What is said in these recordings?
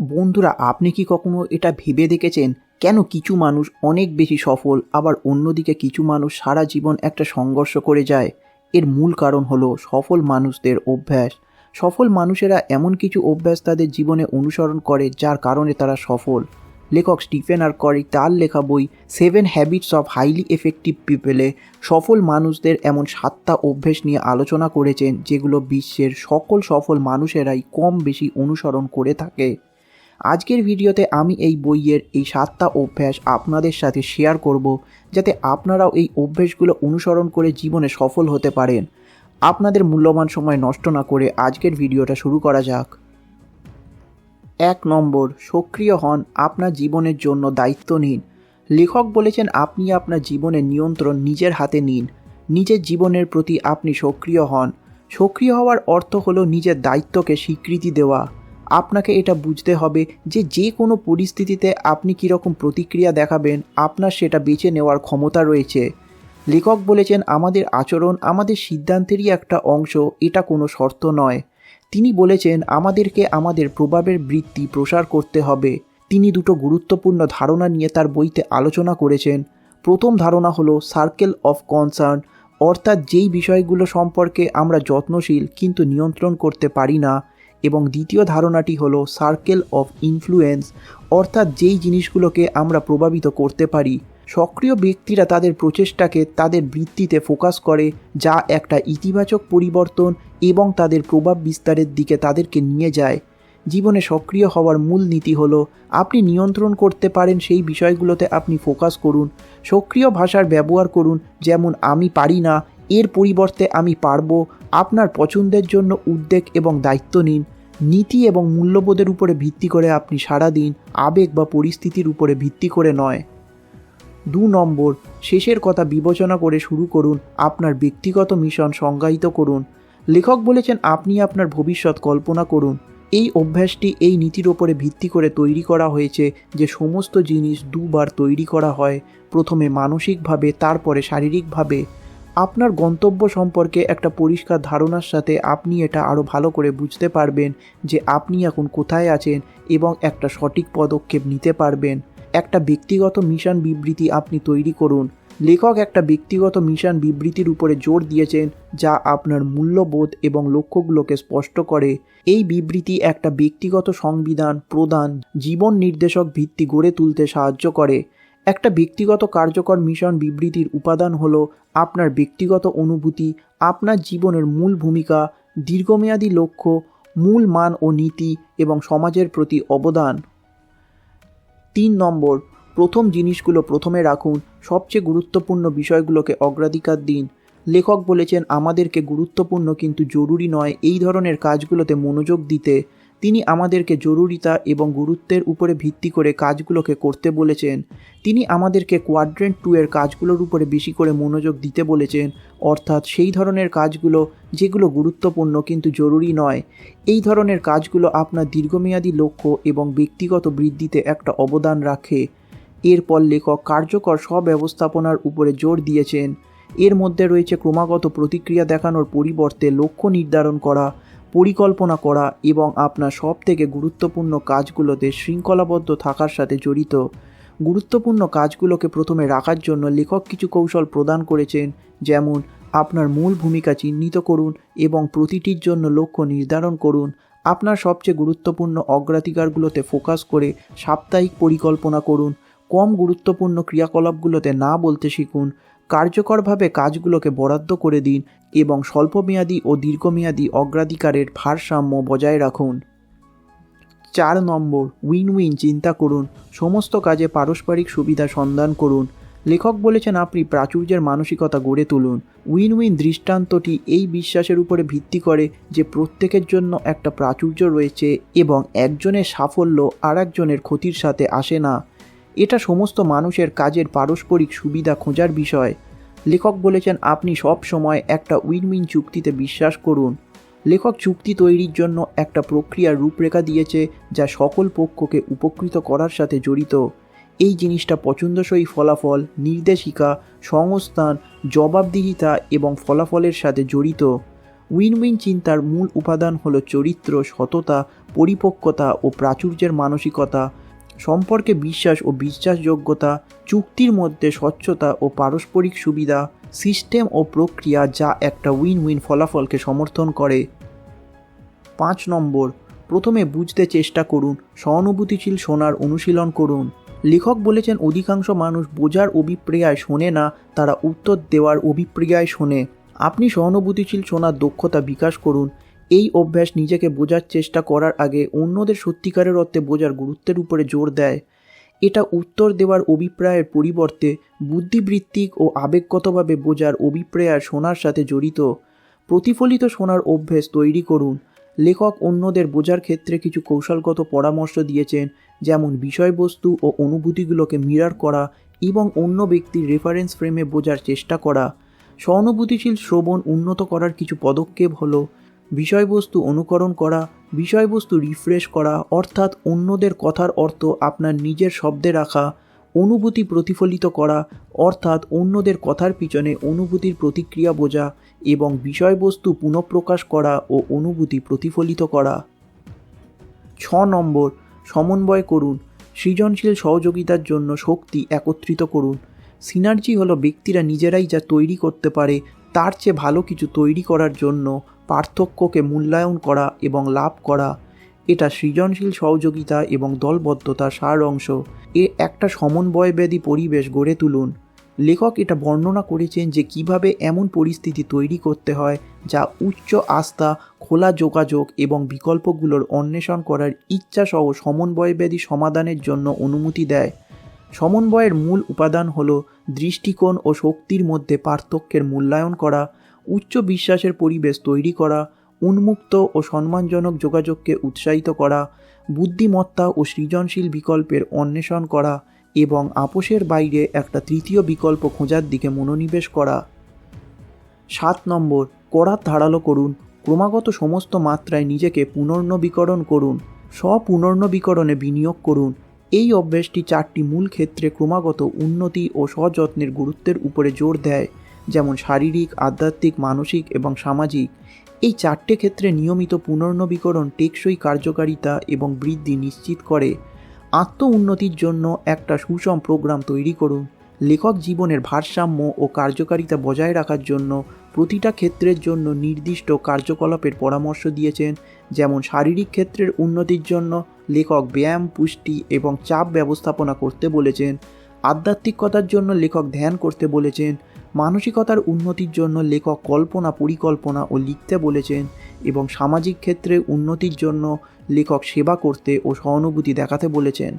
বন্ধুরা, আপনি কি কখনো এটা ভেবে দেখেছেন? কেন কিছু মানুষ অনেক বেশি সফল, আবার অন্যদিকে কিছু মানুষ সারা জীবন একটা সংঘর্ষ করে যায়? এর মূল কারণ হলো সফল মানুষদের অভ্যাস। সফল মানুষেরা এমন কিছু অভ্যাস তাদের জীবনে অনুসরণ করে, যার কারণে তারা সফল। লেখক স্টিফেন আর করি তার লেখা বই seven habits of highly effective পিপলে সফল মানুষদের এমন সাতটা অভ্যেস নিয়ে আলোচনা করেছেন, যেগুলো বিশ্বের সকল সফল মানুষেরাই কম বেশি অনুসরণ করে থাকে। আজকের ভিডিওতে আমি এই বইয়ের এই সাতটা অভ্যাস আপনাদের সাথে শেয়ার করব যাতে আপনারাও এই অভ্যেসগুলো অনুসরণ করে জীবনে সফল হতে পারেন। আপনাদের মূল্যবান সময় নষ্ট না করে আজকের ভিডিওটা শুরু করা যাক। এক নম্বর, সক্রিয় হন, আপনার জীবনের জন্য দায়িত্ব নিন। লেখক বলেছেন, আপনি আপনার জীবনের নিয়ন্ত্রণ নিজের হাতে নিন। নিজের জীবনের প্রতি আপনি সক্রিয় হন। সক্রিয় হওয়ার অর্থ হলো নিজের দায়িত্বকে স্বীকৃতি দেওয়া। আপনাকে এটা বুঝতে হবে যে যে কোনো পরিস্থিতিতে আপনি কীরকম প্রতিক্রিয়া দেখাবেন, আপনার সেটা বেছে নেওয়ার ক্ষমতা রয়েছে। লেখক বলেছেন, আমাদের আচরণ আমাদের সিদ্ধান্তেরই একটা অংশ, এটা কোনো শর্ত নয়। তিনি বলেছেন, আমাদেরকে আমাদের প্রভাবের বৃত্তি প্রসার করতে হবে। তিনি দুটো গুরুত্বপূর্ণ ধারণা নিয়ে তার বইতে আলোচনা করেছেন। প্রথম ধারণা হলো, সার্কেল অফ কনসার্ন অর্থাৎ যেই বিষয়গুলো সম্পর্কে আমরা যত্নশীল কিন্তু নিয়ন্ত্রণ করতে পারি না এবং দ্বিতীয় ধারণাটি হলো সার্কেল অফ ইনফ্লুয়েন্স অর্থাৎ যেই জিনিসগুলোকে আমরা প্রভাবিত করতে পারি। সক্রিয় ব্যক্তিরা তাদের প্রচেষ্টাকে তাদের বৃত্তিতে ফোকাস করে, যা একটা ইতিবাচক পরিবর্তন এবং তাদের প্রভাব বিস্তারের দিকে তাদেরকে নিয়ে যায়। জীবনে সক্রিয় হওয়ার মূল নীতি হলো, আপনি নিয়ন্ত্রণ করতে পারেন সেই বিষয়গুলোতে আপনি ফোকাস করুন। সক্রিয় ভাষার ব্যবহার করুন, যেমন আমি পারি না এর পরিবর্তে আমি পারব আপনার পছন্দের জন্য উদ্বেগ এবং দায়িত্ব নিন। নীতি এবং মূল্যবোধের উপরে ভিত্তি করে আপনি সারাদিন আবেগ বা পরিস্থিতির উপরে ভিত্তি করে নয়। দু নম্বর, শেষের কথা বিবেচনা করে শুরু করুন, আপনার ব্যক্তিগত মিশন সংজ্ঞায়িত করুন। লেখক বলেছেন, আপনি আপনার ভবিষ্যৎ কল্পনা করুন। এই অভ্যাসটি এই নীতির ওপরে ভিত্তি করে তৈরি করা হয়েছে যে সমস্ত জিনিস দুবার তৈরি করা হয়। প্রথমে মানসিকভাবে, তারপরে শারীরিকভাবে। আপনার গন্তব্য সম্পর্কে একটা পরিষ্কার ধারণার সাথে আপনি এটা আরও ভালো করে বুঝতে পারবেন যে আপনি এখন কোথায় আছেন এবং একটা সঠিক পদক্ষেপ নিতে পারবেন। একটা ব্যক্তিগত মিশন বিবৃতি আপনি তৈরি করুন। লেখক একটা ব্যক্তিগত মিশন বিবৃতির উপরে জোর দিয়েছেন যা আপনার মূল্যবোধ এবং লক্ষ্যগুলোকে স্পষ্ট করে। এই বিবৃতি একটা ব্যক্তিগত সংবিধান প্রদান, জীবন নির্দেশক ভিত্তি গড়ে তুলতে সাহায্য করে। একটা ব্যক্তিগত কার্যকর মিশন বিবৃতির উপাদান হল আপনার ব্যক্তিগত অনুভূতি, আপনার জীবনের মূল ভূমিকা, দীর্ঘমেয়াদী লক্ষ্য, মূল মান ও নীতি এবং সমাজের প্রতি অবদান। তিন নম্বর, প্রথম জিনিসগুলো প্রথমে রাখুন, সবচেয়ে গুরুত্বপূর্ণ বিষয়গুলোকে অগ্রাধিকার দিন। লেখক বলেছেন, আমাদেরকে গুরুত্বপূর্ণ কিন্তু জরুরি নয় এই ধরনের কাজগুলোতে মনোযোগ দিতে। তিনি আমাদেরকে জরুরিতা এবং গুরুত্বের উপরে ভিত্তি করে কাজগুলোকে করতে বলেছেন। তিনি আমাদেরকে কোয়াড্রেন্ট টু এর কাজগুলোর উপরে বেশি করে মনোযোগ দিতে বলেছেন। অর্থাৎ সেই ধরনের কাজগুলো যেগুলো গুরুত্বপূর্ণ কিন্তু জরুরি নয়। এই ধরনের কাজগুলো আপনার দীর্ঘমেয়াদী লক্ষ্য এবং ব্যক্তিগত বৃদ্ধিতে একটা অবদান রাখে। এরপর লেখক কার্যকর স্বব্যবস্থাপনার উপরে জোর দিয়েছেন। এর মধ্যে রয়েছে ক্রমাগত প্রতিক্রিয়া দেখানোর পরিবর্তে লক্ষ্য নির্ধারণ করা পরিকল্পনা করা এবং আপনার সব থেকে গুরুত্বপূর্ণ কাজগুলোতে শৃঙ্খলাবদ্ধ থাকার সাথে জড়িত। গুরুত্বপূর্ণ কাজগুলোকে প্রথমে রাখার জন্য লেখক কিছু কৌশল প্রদান করেছেন, যেমন আপনার মূল ভূমিকা চিহ্নিত করুন এবং প্রতিটির জন্য লক্ষ্য নির্ধারণ করুন। আপনার সবচেয়ে গুরুত্বপূর্ণ অগ্রাধিকারগুলোতে ফোকাস করে সাপ্তাহিক পরিকল্পনা করুন। কম গুরুত্বপূর্ণ ক্রিয়াকলাপগুলোতে না বলতে শিখুন। কার্যকরভাবে কাজগুলোকে বরাদ্দ করে দিন এবং স্বল্পমেয়াদী ও দীর্ঘমেয়াদী অগ্রাধিকারের ভারসাম্য বজায় রাখুন। চার নম্বর উইন উইন চিন্তা করুন। সমস্ত কাজে পারস্পরিক সুবিধা সন্ধান করুন। লেখক বলেছেন আপনি প্রাচুর্যের মানসিকতা গড়ে তুলুন। উইন উইন দৃষ্টান্তটি এই বিশ্বাসের উপরে ভিত্তি করে যে প্রত্যেকের জন্য একটা প্রাচুর্য রয়েছে এবং একজনের সাফল্য আর একজনের ক্ষতির সাথে আসে না। এটা সমস্ত মানুষের কাজের পারস্পরিক সুবিধা খোঁজার বিষয়। লেখক বলেছেন, আপনি সব সময় একটা উইন উইন চুক্তিতে বিশ্বাস করুন। লেখক চুক্তি তৈরির জন্য একটা প্রক্রিয়ার রূপরেখা দিয়েছে যা সকল পক্ষকে উপকৃত করার সাথে জড়িত। এই জিনিসটা পছন্দসই ফলাফল, নির্দেশিকা, সংস্থান, জবাবদিহিতা এবং ফলাফলের সাথে জড়িত। উইন উইন চিন্তার মূল উপাদান হল চরিত্র, সততা, পরিপক্কতা ও প্রাচুর্যের মানসিকতা। সম্পর্কে বিশ্বাস ও বিশ্বাসযোগ্যতা, চুক্তির মধ্যে স্বচ্ছতা ও পারস্পরিক সুবিধা, সিস্টেম ও প্রক্রিয়া যা একটা উইন উইন ফলাফলকে সমর্থন করে। পাঁচ নম্বর, প্রথমে বুঝতে চেষ্টা করুন, সহানুভূতিশীল শোনার অনুশীলন করুন। লেখক বলেছেন, অধিকাংশ মানুষ বোঝার অভিপ্রিয়ায় শোনে না, তারা উত্তর দেওয়ার অভিপ্রিয়ায় শোনে। আপনি সহানুভূতিশীল শোনার দক্ষতা বিকাশ করুন এই অভ্যাস নিজেকে বোঝার চেষ্টা করার আগে অন্যদের সত্যিকারের অর্থে বোঝার গুরুত্বের উপরে জোর দেয়। এটা উত্তর দেওয়ার অভিপ্রায়ের পরিবর্তে বুদ্ধিবৃত্তিক ও আবেগগতভাবে বোঝার অভিপ্রায় শোনার সাথে জড়িত। প্রতিফলিত শোনার অভ্যেস তৈরি করুন। লেখক অন্যদের বোঝার ক্ষেত্রে কিছু কৌশলগত পরামর্শ দিয়েছেন, যেমন বিষয়বস্তু ও অনুভূতিগুলোকে মিরার করা এবং অন্য ব্যক্তির রেফারেন্স ফ্রেমে বোঝার চেষ্টা করা। সহানুভূতিশীল শ্রবণ উন্নত করার কিছু পদক্ষেপ হলো বিষয়বস্তু অনুকরণ করা, বিষয়বস্তু রিফ্রেশ করা, অর্থাৎ অন্যদের কথার অর্থ আপনার নিজের শব্দে রাখা, অনুভূতি প্রতিফলিত করা, অর্থাৎ অন্যদের কথার পিছনে অনুভূতির প্রতিক্রিয়া বোঝা এবং বিষয়বস্তু পুনঃপ্রকাশ করা ও অনুভূতি প্রতিফলিত করা। ছ নম্বর, সমন্বয় করুন। সৃজনশীল সহযোগিতার জন্য শক্তি একত্রিত করুন। সিনার্জি হলো ব্যক্তিরা নিজেরাই যা তৈরি করতে পারে তার চেয়ে ভালো কিছু তৈরি করার জন্য পার্থক্যকে মূল্যায়ন করা এবং লাভ করা। এটা সৃজনশীল সহযোগিতা এবং দলবদ্ধতার সার অংশ। এ একটা সমন্বয়বেদী পরিবেশ গড়ে তুলুন। লেখক এটা বর্ণনা করেছেন যে কীভাবে এমন পরিস্থিতি তৈরি করতে হয় যা উচ্চ আস্থা, খোলা যোগাযোগ এবং বিকল্পগুলোর অন্বেষণ করার ইচ্ছাসহ সমন্বয়বেদী সমাধানের জন্য অনুমতি দেয়। সমন্বয়ের মূল উপাদান হল দৃষ্টিকোণ ও শক্তির মধ্যে পার্থক্যের মূল্যায়ন করা, উচ্চ বিশ্বাসের পরিবেশ তৈরি করা, উন্মুক্ত ও সম্মানজনক যোগাযোগকে উৎসাহিত করা, বুদ্ধিমত্তা ও সৃজনশীল বিকল্পের অন্বেষণ করা এবং আপোষের বাইরে একটা তৃতীয় বিকল্প খোঁজার দিকে মনোনিবেশ করা। সাত নম্বর, করাত ধারালো করুন, ক্রমাগত সমস্ত মাত্রায় নিজেকে পুনর্নবীকরণ করুন, স্বপুনর্নবীকরণে বিনিয়োগ করুন। এই অভ্যাসটি চারটি মূল ক্ষেত্রে ক্রমাগত উন্নতি ও সযত্নের গুরুত্বের উপরে জোর দেয়, যেমন শারীরিক, আধ্যাত্মিক, মানসিক এবং সামাজিক। এই চারটে ক্ষেত্রে নিয়মিত পুনর্নবীকরণ টেকসই কার্যকারিতা এবং বৃদ্ধি নিশ্চিত করে। আত্ম উন্নতির জন্য একটা সুষম প্রোগ্রাম তৈরি করুন। লেখক জীবনের ভারসাম্য ও কার্যকারিতা বজায় রাখার জন্য প্রতিটা ক্ষেত্রের জন্য নির্দিষ্ট কার্যকলাপের পরামর্শ দিয়েছেন, যেমন শারীরিক ক্ষেত্রের উন্নতির জন্য লেখক ব্যায়াম, পুষ্টি এবং চাপ ব্যবস্থাপনা করতে বলেছেন। আধ্যাত্মিকতার জন্য লেখক ধ্যান করতে বলেছেন। মানসিকতার উন্নতির জন্য লেখক কল্পনা, পরিকল্পনা ও লিখতে বলেছেন এবং সামাজিক ক্ষেত্রে উন্নতির জন্য লেখক সেবা করতে ও সহানুভূতি দেখাতে বলেছেন।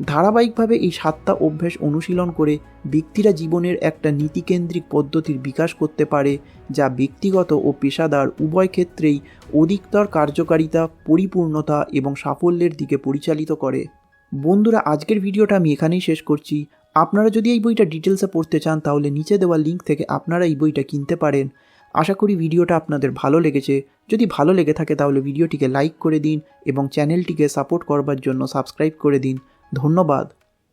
ধারাবাহিকভাবে এই সাতটা অভ্যাস অনুশীলন করে ব্যক্তিরা জীবনের একটা নীতিকেন্দ্রিক পদ্ধতির বিকাশ করতে পারে, যা ব্যক্তিগত ও পেশাদার উভয় ক্ষেত্রেই অধিকতর কার্যকারিতা, পরিপূর্ণতা এবং সাফল্যের দিকে পরিচালিত করে। বন্ধুরা, আজকের ভিডিওটা আমি এখানেই শেষ করছি। আপনারা যদি এই বইটা ডিটেলসে পড়তে চান, তাহলে নিচে দেওয়া লিঙ্ক থেকে আপনারা এই বইটা কিনতে পারেন। আশা করি ভিডিওটা আপনাদের ভালো লেগেছে। যদি ভালো লেগে থাকে, তাহলে ভিডিওটিকে লাইক করে দিন এবং চ্যানেলটিকে সাপোর্ট করবার জন্য সাবস্ক্রাইব করে দিন। ধন্যবাদ।